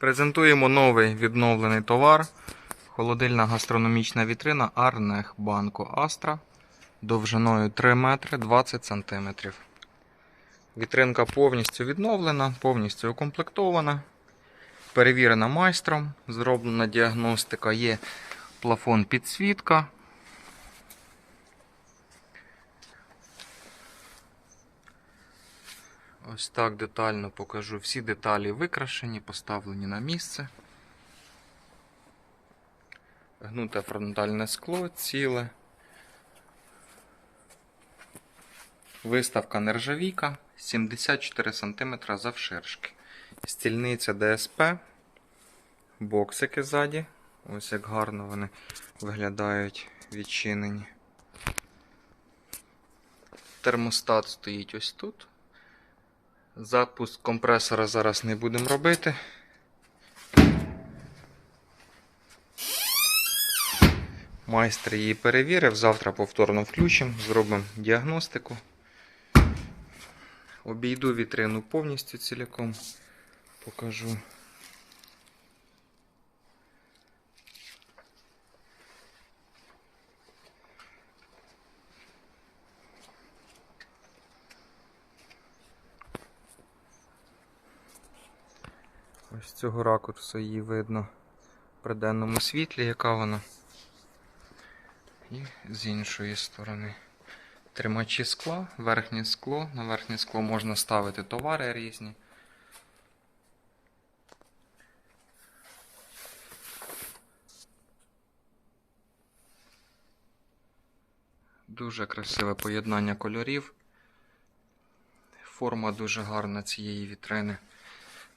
Презентуємо новий відновлений товар. Холодильна гастрономічна вітрина Арнех Банко Астра довжиною 3 метри 20 сантиметрів. Вітринка повністю відновлена, повністю укомплектована, перевірена майстром, зроблена діагностика, є плафон підсвітка. Ось так детально покажу. Всі деталі викрашені, поставлені на місце. Гнуте фронтальне скло, ціле. Виставка нержавійка 74 см завширшки. Стільниця ДСП. Боксики ззаді. Ось як гарно вони виглядають відчинені. Термостат стоїть ось тут. Запуск компресора зараз не будемо робити. Майстер її перевірив. Завтра повторно включимо, зробимо діагностику. Обійду вітрину повністю ціляком. Покажу. З цього ракурсу її видно при денному світлі, яка вона. І з іншої сторони. Тримачі скла, верхнє скло. На верхнє скло можна ставити товари різні. Дуже красиве поєднання кольорів. Форма дуже гарна цієї вітрини.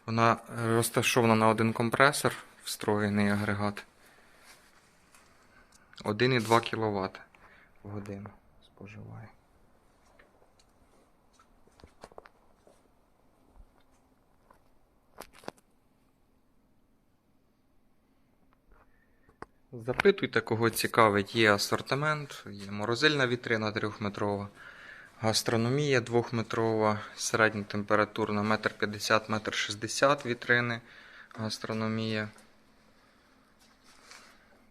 Вона розташована на один компресор, встроєний агрегат. 1,2 кВт в годину споживає. Запитуйте, кого цікавить, є асортимент, є морозильна вітрина 3-метрова, гастрономія 2-метрова, середня температурна 1,50 м, 1,60 м вітрини, гастрономія.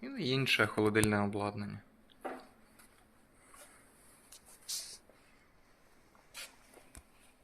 І інше холодильне обладнання.